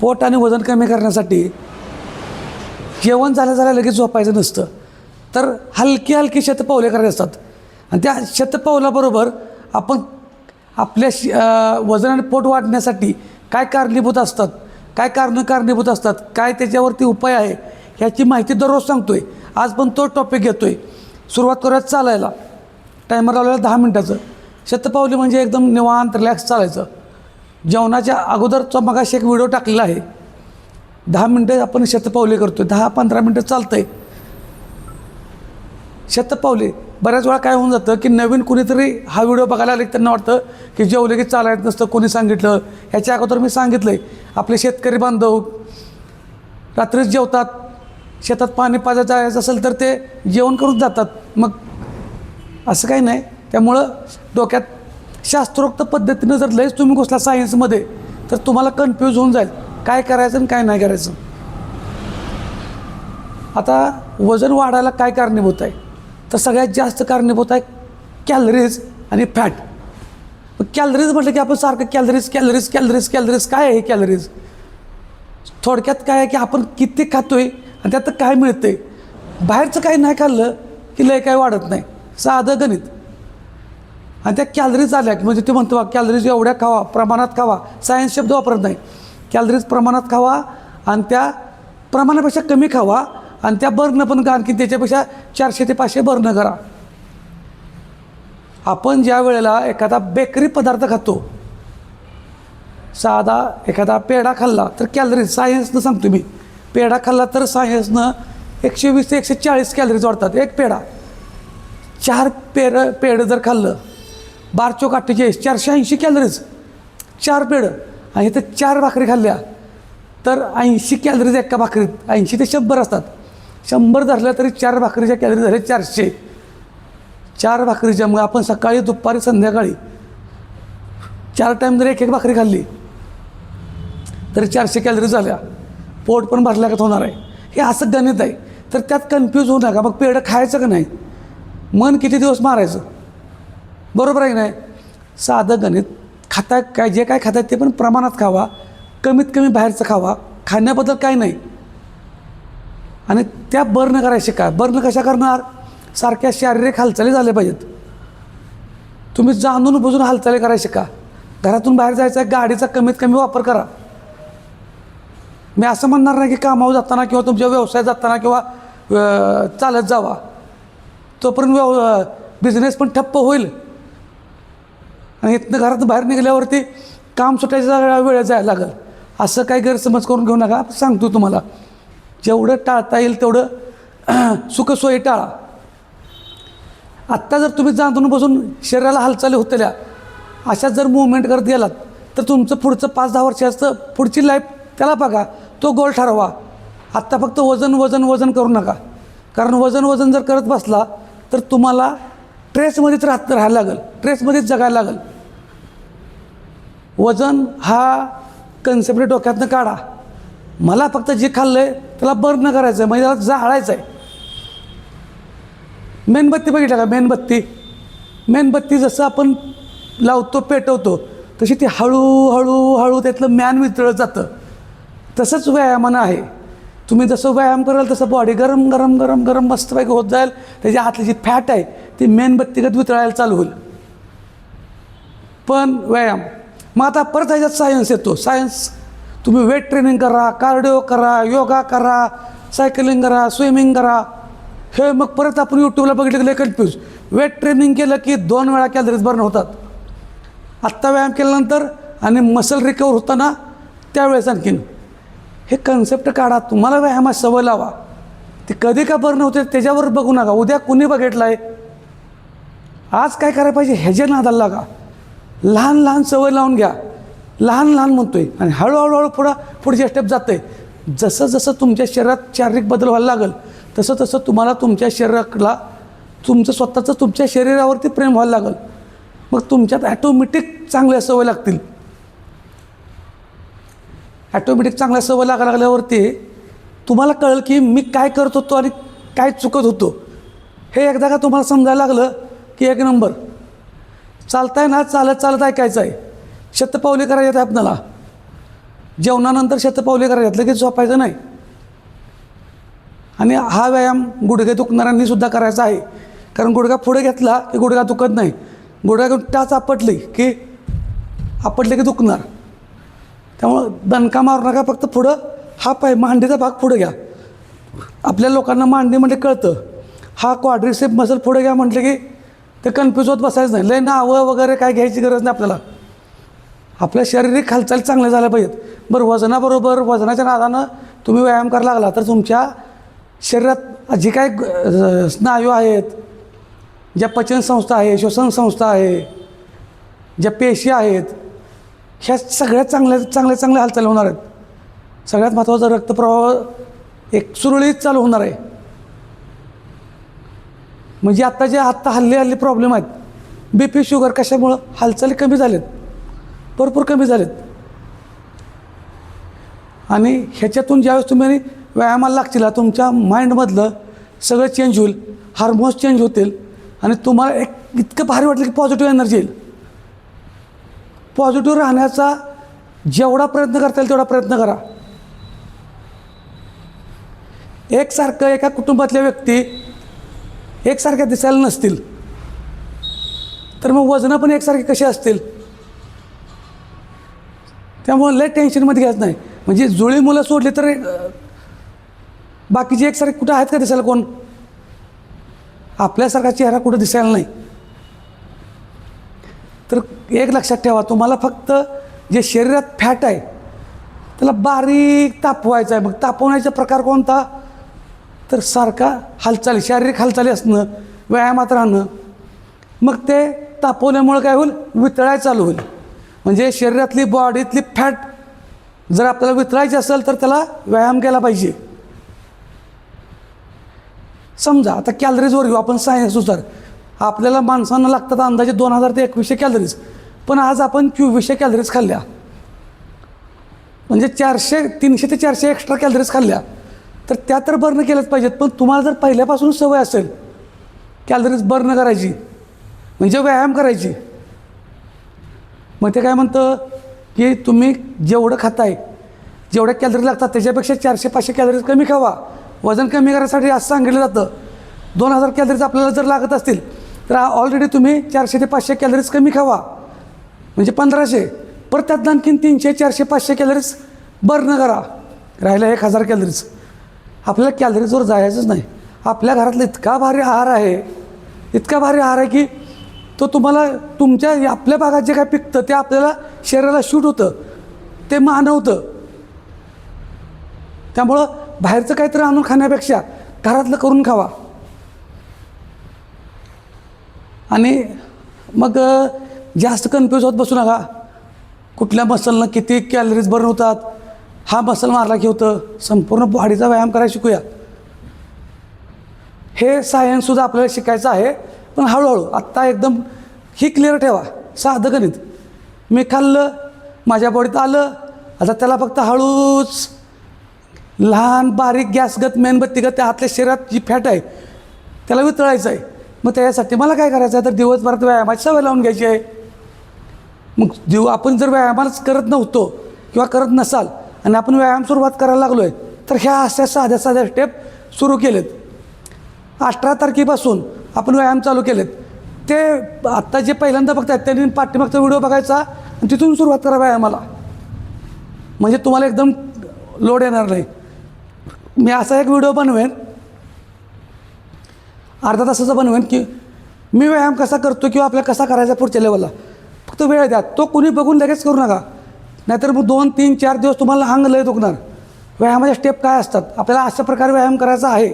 पोट आणि वजन कमी करण्यासाठी जेवण झाल्या झाल्या लगेच झोपायचं नसतं. तर हलकी हलकी शतपावले करायचे असतात. आणि त्या शतपावलाबरोबर आपण आपल्या श वजन आणि पोट वाढण्यासाठी काय कारणीभूत असतात काय कारणं कारणीभूत असतात काय त्याच्यावरती उपाय आहे ह्याची माहिती दररोज सांगतो आहे आज पण तो टॉपिक घेतो आहे सुरुवात करूयात चालायला. टायमर लावलेला दहा मिनटाचं. शतपावली म्हणजे एकदम निवांत रिलॅक्स चालायचं. जेवणाच्या अगोदरचा मगाशी एक व्हिडिओ टाकलेला आहे. दहा मिनटं आपण शतपावले करतो दहा पंधरा मिनटं चालतं आहे शतपावली. बऱ्याच वेळा काय होऊन जातं की नवीन कुणीतरी हा व्हिडिओ बघायला आले की त्यांना वाटतं की जेवले की चालायचं नसतं कोणी सांगितलं. ह्याच्या अगोदर मी सांगितलं आहे आपले शेतकरी बांधव रात्रीच जेवतात शेतात पाणी पाजा जायचं असेल तर ते जेवण करून जातात. मग असं काही नाही. त्यामुळं डोक्यात शास्त्रोक्त पद्धतीनं जर लयच तुम्ही घुसला सायन्समध्ये तर तुम्हाला कन्फ्यूज होऊन जाईल. काय करायचं आणि काय नाही करायचं. आता वजन वाढायला काय कारणीभूत आहे? तर सगळ्यात जास्त कारणीभूत आहे कॅलरीज आणि फॅट कॅलरीज म्हटलं की आपण सारखं कॅलरीज कॅलरीज कॅलरीज कॅलरीज काय आहे कॅलरीज थोडक्यात काय आहे की आपण किती खातो आहे आणि त्यात काय मिळतं आहे बाहेरचं काही नाही खाल्लं की लय काय वाढत नाही. साधं गणित. आणि त्या कॅलरीज आल्या की म्हणजे ते म्हणतो कॅलरीज एवढ्या खावा प्रमाणात खावा. सायन्स शब्द वापरत नाही. कॅलरीज प्रमाणात खावा आणि त्या प्रमाणापेक्षा कमी खावा आणि त्या बर्न पण आणखी त्याच्यापेक्षा चारशे ते पाचशे बर्न करा. आपण ज्या वेळेला एखादा बेकरी पदार्थ खातो साधा एखादा पेढा खाल्ला तर कॅलरीज सायन्सनं सांगतो मी. पेढा खाल्ला तर सायन्सनं एकशे वीस ते एकशे चाळीस कॅलरीज वाढतात. एक पेढा. चार पेर पेढं जर खाल्लं बार चौक अठ्ठेचाळीस चारशे ऐंशी कॅलरीज. चार पेढं. आणि इथं चार भाकरी खाल्ल्या. तर ऐंशी कॅलरीज एका भाकरीत. ऐंशी ते शंभर असतात. शंभर धरल्या तरी चार भाकरीच्या कॅलरी झाल्या चारशे. चार भाकरीच्या. मग आपण सकाळी दुपारी संध्याकाळी चार टाईम जर एक एक भाकरी खाल्ली तरी चारशे कॅलरी झाल्या. पोट पण भरल्यागत होणार आहे. हे असं गणित आहे. तर त्यात कन्फ्यूज होऊ नका. मग पेढं खायचं का नाही? मन किती दिवस मारायचं? बरोबर आहे की नाही? साधं गणित खाता काय जे काय खातात ते पण प्रमाणात खावा कमीत कमी बाहेरचं खावा खाण्याबद्दल काय नाही. आणि त्या बर्न करायचे काय बर्न कशा करणार? सारख्या शारीरिक हालचाली झाल्या पाहिजेत. तुम्ही जाणून बुजून हालचाली करायचे का? घरातून बाहेर जायचं आहे गाडीचा कमीत कमी वापर करा. मी असं म्हणणार नाही की कामावर जाताना किंवा तुमच्या व्यवसायात जाताना किंवा चालत जावा. तोपर्यंत व्यव बिझनेस पण ठप्प होईल. आणि इथनं घरातून बाहेर निघाल्यावरती काम सुटायचा वेळ जायला लागेल. असं काही गैरसमज करून घेऊ नका. सांगतो तुम्हाला. जेवढं टाळता येईल तेवढं सुखसोयी टाळा. आत्ता जर तुम्ही जाणून बसून शरीराला हालचाली होतल्या अशा जर मुवमेंट करत गेलात तर तुमचं पुढचं पाच दहा वर्षाचं पुढची लाईफ त्याला बघा. तो गोल ठरवा. आत्ता फक्त वजन वजन वजन करू नका. कारण वजन वजन जर करत बसला तर तुम्हाला ट्रेसमध्येच राहत राहायला लागेल. ट्रेसमध्येच जगायला लागेल. वजन हा कन्सेप्ट डोक्यातनं काढा. मला फक्त जे खाल्लं आहे त्याला बर्न करायचं आहे म्हणजे त्याला जाळायचं आहे मेणबत्ती बघितलं का? मेणबत्ती. मेणबत्ती जसं आपण लावतो पेटवतो तशी ती हळूहळू हळू त्यातलं म्यान वितळत जातं. तसंच व्यायामानं आहे. तुम्ही जसं व्यायाम कराल तसं बॉडी गरम गरम गरम गरम मस्तपैकी होत जाईल. त्याच्या आतली जी फॅट आहे ती मेणबत्तीगत वितळायला चालू होईल. पण व्यायाम. मग आता परत ह्याच्यात सायन्स येतो. सायन्स तुम्ही वेट ट्रेनिंग करा कार्डिओ करा योगा करा सायकलिंग करा स्विमिंग करा. हे मग परत आपण यूट्यूबला बघितलं की कन्फ्यूज वेट ट्रेनिंग केलं की दोन वेळा कॅलरीज बर्न होतात. आत्ता व्यायाम केल्यानंतर आणि मसल रिकवर होताना त्यावेळेस आणखीन. हे कन्सेप्ट काढा. तुम्हाला व्यायामात सवय लावा. ती कधी का बर्न होते त्याच्यावर बघू नका. उद्या कुणी बघितलं आहे आज काय करायला पाहिजे? ह्याच्या नादाला लागा. लहान लहान सवय लावून घ्या. लहान लहान म्हणतोय. आणि हळूहळूहळू पुढं पुढच्या स्टेप जातं आहे जसं जसं तुमच्या शरीरात शारीरिक बदल व्हायला लागेल तसं तसं तुम्हाला तुमच्या शरीराला तुमचं स्वतःचं तुमच्या शरीरावरती प्रेम व्हायला लागेल. मग तुमच्यात ॲटोमॅटिक चांगल्या सवय लागतील. ॲटोमॅटिक चांगल्या सवय लागायला लागल्यावरती तुम्हाला कळेल की मी काय करत होतो आणि काय चुकत होतो. हे एकदा का तुम्हाला समजायला लागलं की एक नंबर. चालताय ना चालत चालत ऐकायचं आहे. शतपावली करायचं आहे आपल्याला. जेवणानंतर शतपावली करायचं लगेच झोपायचं नाही. आणि हा व्यायाम गुडघे दुखणाऱ्यांनी सुद्धा करायचा आहे. कारण गुडघा पुढे घेतला की गुडघा दुखत नाही. गुडघा घेऊन टाच आपटली की आपटले की दुखणार. त्यामुळं दणका मारू नका फक्त पुढं हा पाय मांडीचा भाग पुढे घ्या. आपल्या लोकांना मांडी म्हणजे कळतं. हा क्वाड्रिसेप मसल पुढे घ्या म्हटलं की ते कन्फ्यूज होत बसायचं नाही. लय नावं वगैरे काय घ्यायची गरज नाही आपल्याला. आपल्या शारीरिक हालचाली चांगल्या झाल्या पाहिजेत. बरं वजनाबरोबर वजनाच्या नादानं तुम्ही व्यायाम करायला लागला तर तुमच्या शरीरात जे काय स्नायू आहेत ज्या पचनसंस्था आहे श्वसन संस्था आहे ज्या पेशी आहेत ह्या सगळ्यात चांगल्या चांगल्या चांगल्या हालचाली होणार आहेत. सगळ्यात महत्त्वाचा रक्तप्रवाह एक सुरळीत चालू होणार आहे. म्हणजे आत्ता जे आत्ता हल्ली हल्ली प्रॉब्लेम आहेत. बी पी शुगर कशामुळं हालचाली कमी झालेत? भरपूर कमी झालेत. आणि ह्याच्यातून ज्यावेळेस तुम्ही व्यायामाला लागतील तुमच्या माइंडमधलं सगळं चेंज होईल हार्मोन्स चेंज होतील आणि तुम्हाला एक इतकं भारी वाटलं की पॉझिटिव्ह एनर्जी येईल. पॉझिटिव्ह राहण्याचा जेवढा प्रयत्न करता येईल तेवढा प्रयत्न करा. एकसारखं एका कुटुंबातल्या व्यक्ती एकसारख्या दिसायला नसतील. तर मग वजनं पण एकसारखी कशी असतील? त्यामुळे लय टेन्शनमध्ये घ्यायचं नाही. म्हणजे जुळी मुलं सोडली तर बाकीचे एकसारखे कुठं आहेत का दिसायला कोण? आपल्यासारखा चेहरा कुठं दिसायला नाही. तर एक लक्षात ठेवा तुम्हाला फक्त जे शरीरात फॅट आहे त्याला बारीक तापवायचं आहे. मग तापवण्याचा प्रकार कोणता? तर सारखा हालचाली शारीरिक हालचाली असणं व्यायामात राहणं. मग ते तापवल्यामुळं काय होईल? वितळाय चालू होईल. म्हणजे शरीरातली बॉडीतली फॅट जर आपल्याला वितळायची असेल तर त्याला व्यायाम केला पाहिजे. समजा आता कॅलरीजवर घेऊ आपण सायन्सनुसार आपल्याला माणसांना लागतात अंदाजे दोन हजार ते एकवीसशे कॅलरीज पण आज आपण चोवीसशे कॅलरीज खाल्ल्या. म्हणजे चारशे तीनशे ते चारशे एक्स्ट्रा कॅलरीज खाल्ल्या. तर त्या तर बर्न केल्याच पाहिजेत पण तुम्हाला जर पहिल्यापासून सवय असेल कॅलरीज बर्न करायची म्हणजे व्यायाम करायची मग ते काय म्हणतं की तुम्ही जेवढं खाताय जेवढ्या कॅलरीज लागतात त्याच्यापेक्षा चारशे पाचशे कॅलरीज कमी खावा. वजन कमी करण्यासाठी असं सांगितलं जातं. दोन हजार कॅलरीज आपल्याला जर लागत असतील तर ऑलरेडी तुम्ही चारशे ते पाचशे कॅलरीज कमी खावा. म्हणजे पंधराशे. परत त्यात आणखीन तीनशे चारशे पाचशे कॅलरीज बर्न करा. राहिला एक हजार कॅलरीज आपल्याला कॅलरीजवर जायचंच नाही. आपल्या घरातला इतका भारी आहार आहे इतका भारी आहार आहे की तो तुम्हाला तुमच्या आपल्या भागात जे काय पिकतं ते आपल्याला शरीराला शूट होतं ते मानवतं. त्यामुळं बाहेरचं काहीतरी आणून खाण्यापेक्षा घरातलं करून खावा. आणि मग जास्त कन्फ्यूज होत बसू नका. कुठल्या मसलनं किती कॅलरीज बर्न होतात हा मसल मारला की होतं. संपूर्ण बॉडीचा व्यायाम करायला शिकूया. हे सायन्ससुद्धा आपल्याला शिकायचं आहे. पण हळूहळू आत्ता एकदम ही क्लिअर ठेवा. साधं गणित. मी खाल्लं माझ्या बॉडीत आलं. आता त्याला फक्त हळूच लहान बारीक गॅसगत मेणबत्तीगत त्या आतल्या शरीरात जी फॅट आहे त्याला वितळायचं आहे. मग त्याच्यासाठी मला काय करायचं आहे? तर दिवसभरात व्यायामाची सवय लावून घ्यायची आहे. मग दिव आपण जर व्यायामाच करत नव्हतो किंवा करत नसाल आणि आपण व्यायाम सुरुवात करायला लागलो आहे तर ह्या अशा साध्या साध्या स्टेप सुरू केलेत. अठरा तारखेपासून आपण व्यायाम चालू केलेत. ते आत्ता जे पहिल्यांदा बघतात त्यांनी पाठीमागचा व्हिडिओ बघायचा आणि तिथून सुरुवात करा व्यायामाला. म्हणजे तुम्हाला एकदम लोड येणार नाही. मी असा एक व्हिडिओ बनवेन. अर्धा तासाचा बनवेन की मी व्यायाम कसा करतो किंवा आपल्याला कसा करायचा पुढच्या लेवलला फक्त वेळ द्या. तो कुणी बघून लगेच करू नका. नाहीतर मग दोन तीन चार दिवस तुम्हाला अंग लय दुखणार. व्यायामाच्या स्टेप काय असतात? आपल्याला अशा प्रकारे व्यायाम करायचा आहे.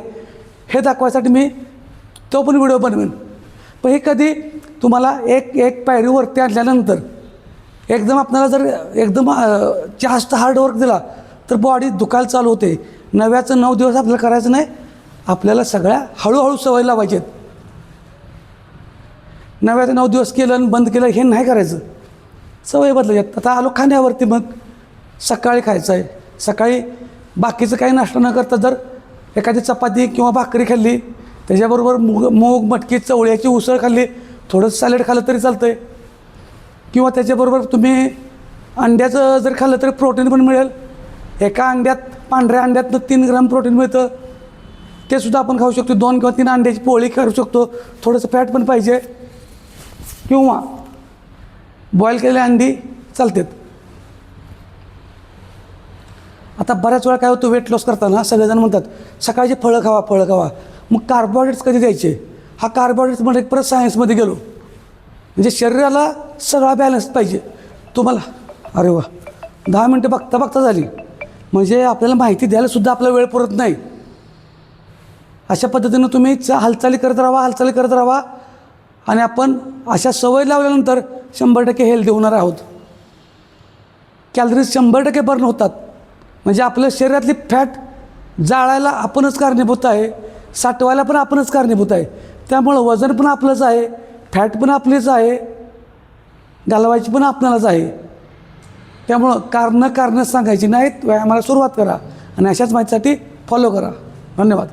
हे दाखवायसाठी मी तो पण व्हिडिओ बनवेन. पण हे कधी तुम्हाला एक एक पायरीवरती आणल्यानंतर एकदम आपल्याला जर एकदम जास्त हार्डवर्क दिला तर बॉडी दुखायला चालू होते. नव्याचं नऊ दिवस आपल्याला करायचं नाही. आपल्याला सगळ्या हळूहळू सवय लावायच्यात नव्याचं नऊ दिवस केलं आणि बंद केलं हे नाही करायचं. सवय बदलायच्यात आता आलो खाण्यावरती मग सकाळी खायचं आहे. सकाळी बाकीचं काही नाश्ता न करता जर एखादी चपाती किंवा भाकरी खाल्ली त्याच्याबरोबर मूग मूग मटकी चवळ्याची उसळ खाल्ली थोडंसं सॅलेड खाल्लं तरी चालतं आहे किंवा त्याच्याबरोबर तुम्ही अंड्याचं जर खाल्लं तर प्रोटीन पण मिळेल. एका अंड्यात पांढऱ्या अंड्यातनं तीन ग्राम प्रोटीन मिळतं. ते सुद्धा आपण खाऊ शकतो. दोन किंवा तीन अंड्याची पोळी करू शकतो. थोडंसं फॅट पण पाहिजे. किंवा बॉईल केलेली अंडी चालतात. आता बऱ्याच वेळा काय होतं वेट लॉस करताना सगळेजण म्हणतात सकाळची फळं खावा फळं खावा. मग कार्बोहायड्रेट्स कधी द्यायचे? हा कार्बोहायड्रेट्स म्हणजे परत सायन्समध्ये गेलो. म्हणजे शरीराला सगळा बॅलन्स पाहिजे. तुम्हाला. अरे वा. दहा मिनटं बघता बघता झाली. म्हणजे आपल्याला माहिती द्यायलासुद्धा आपला वेळ पुरत नाही. अशा पद्धतीनं तुम्ही हालचाली करत राहा हालचाली करत राहा. आणि आपण अशा सवय लावल्यानंतर शंभर टक्के हेल्दी होणार आहोत. कॅलरीज शंभर टक्के बर्न होतात. म्हणजे आपल्या शरीरातली फॅट जाळायला आपणच कारणीभूत आहे. साठवायला पण आपणच कारणीभूत आहे. त्यामुळं वजन पण आपलंच आहे. फॅट पण आपलीच आहे. घालवायची पण आपणालाच आहे. त्यामुळं कारणं कारणं सांगायची नाहीत. व्यायामाला सुरुवात करा. आणि अशाच माहितीसाठी फॉलो करा. धन्यवाद.